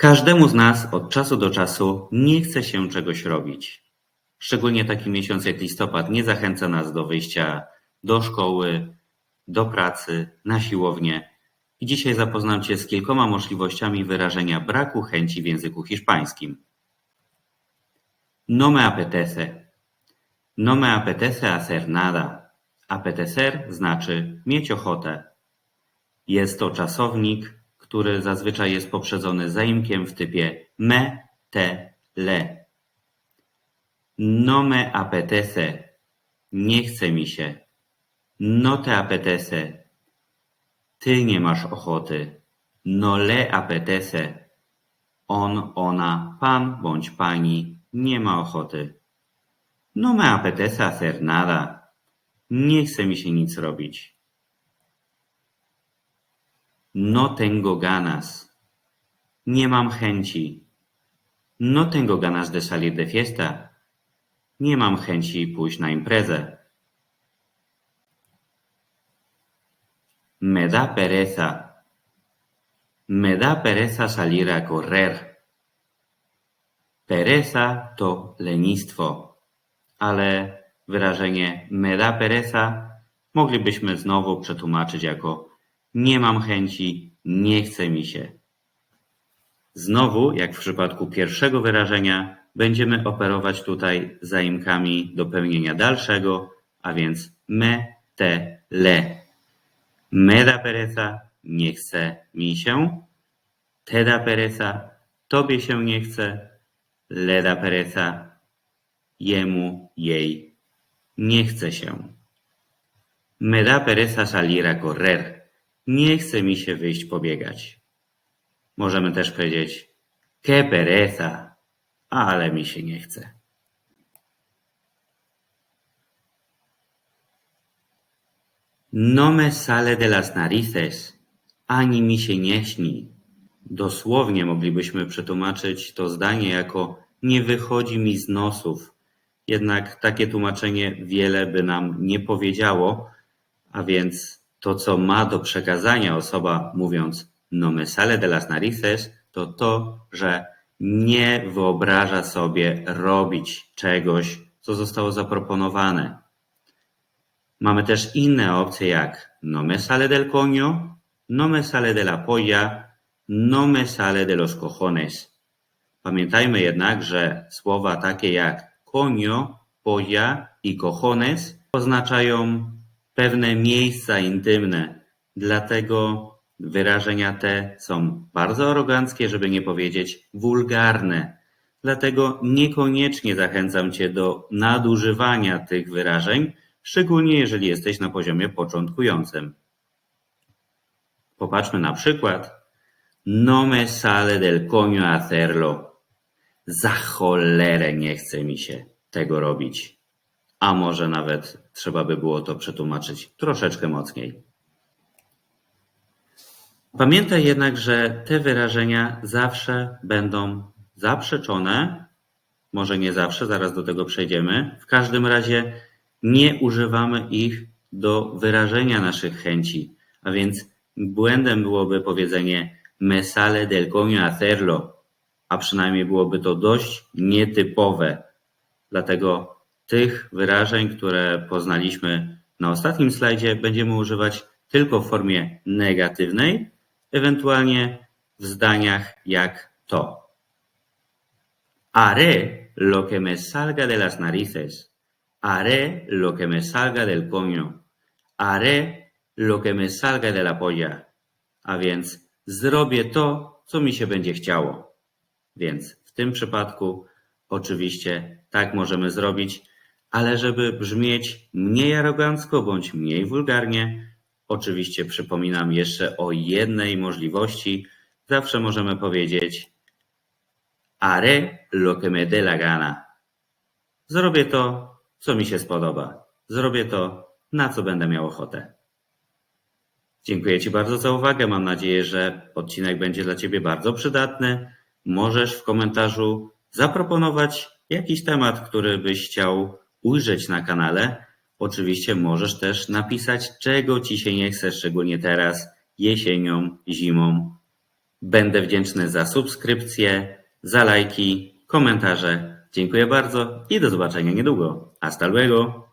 Każdemu z nas od czasu do czasu nie chce się czegoś robić. Szczególnie taki miesiąc jak listopad nie zachęca nas do wyjścia do szkoły, do pracy, na siłownię. I dzisiaj zapoznam Cię z kilkoma możliwościami wyrażenia braku chęci w języku hiszpańskim. No me apetece. No me apetece hacer nada. Apetecer znaczy mieć ochotę. Jest to czasownik, który zazwyczaj jest poprzedzony zaimkiem w typie me, te, le. No me apetece. Nie chce mi się. No te apetece. Ty nie masz ochoty. No le apetece. On, ona, pan bądź pani nie ma ochoty. No me apetece hacer nada. Nie chce mi się nic robić. No tengo ganas. Nie mam chęci. No tengo ganas de salir de fiesta. Nie mam chęci pójść na imprezę. Me da pereza. Me da pereza salir a correr. Pereza to lenistwo, ale wyrażenie me da pereza moglibyśmy znowu przetłumaczyć jako nie mam chęci, nie chce mi się. Znowu, jak w przypadku pierwszego wyrażenia, będziemy operować tutaj zaimkami do pełnienia dalszego, a więc me, te, le. Me da pereza, nie chce mi się. Te da pereza, tobie się nie chce. Le da pereza, jemu, jej nie chce się. Me da pereza salir a correr. Nie chce mi się wyjść pobiegać. Możemy też powiedzieć que pereza, ale mi się nie chce. No me sale de las narices, ani mi się nie śni. Dosłownie moglibyśmy przetłumaczyć to zdanie jako nie wychodzi mi z nosów. Jednak takie tłumaczenie wiele by nam nie powiedziało, a więc to, co ma do przekazania osoba mówiąc no me sale de las narices, to to, że nie wyobraża sobie robić czegoś, co zostało zaproponowane. Mamy też inne opcje jak no me sale del coño, no me sale de la polla, no me sale de los cojones. Pamiętajmy jednak, że słowa takie jak coño, polla i cojones oznaczają pewne miejsca intymne, dlatego wyrażenia te są bardzo aroganckie, żeby nie powiedzieć wulgarne. Dlatego niekoniecznie zachęcam Cię do nadużywania tych wyrażeń, szczególnie jeżeli jesteś na poziomie początkującym. Popatrzmy na przykład. No me sale del coño hacerlo. Za cholerę nie chce mi się tego robić. A może nawet trzeba by było to przetłumaczyć troszeczkę mocniej. Pamiętaj jednak, że te wyrażenia zawsze będą zaprzeczone. Może nie zawsze, zaraz do tego przejdziemy. W każdym razie nie używamy ich do wyrażenia naszych chęci. A więc błędem byłoby powiedzenie me sale del coño hacerlo, a przynajmniej byłoby to dość nietypowe. Dlatego tych wyrażeń, które poznaliśmy na ostatnim slajdzie, będziemy używać tylko w formie negatywnej, ewentualnie w zdaniach jak to. Haré lo que me salga de las narices. Haré lo que me salga del coño. Haré lo que me salga de la polla. A więc zrobię to, co mi się będzie chciało. Więc w tym przypadku oczywiście tak możemy zrobić, ale żeby brzmieć mniej arogancko bądź mniej wulgarnie, oczywiście przypominam jeszcze o jednej możliwości. Zawsze możemy powiedzieć haré lo que me dé la gana. Zrobię to, co mi się spodoba. Zrobię to, na co będę miał ochotę. Dziękuję Ci bardzo za uwagę. Mam nadzieję, że odcinek będzie dla Ciebie bardzo przydatny. Możesz w komentarzu zaproponować jakiś temat, który byś chciał ujrzeć na kanale. Oczywiście możesz też napisać, czego Ci się nie chce, szczególnie teraz, jesienią, zimą. Będę wdzięczny za subskrypcje, za lajki, komentarze. Dziękuję bardzo i do zobaczenia niedługo. Hasta luego!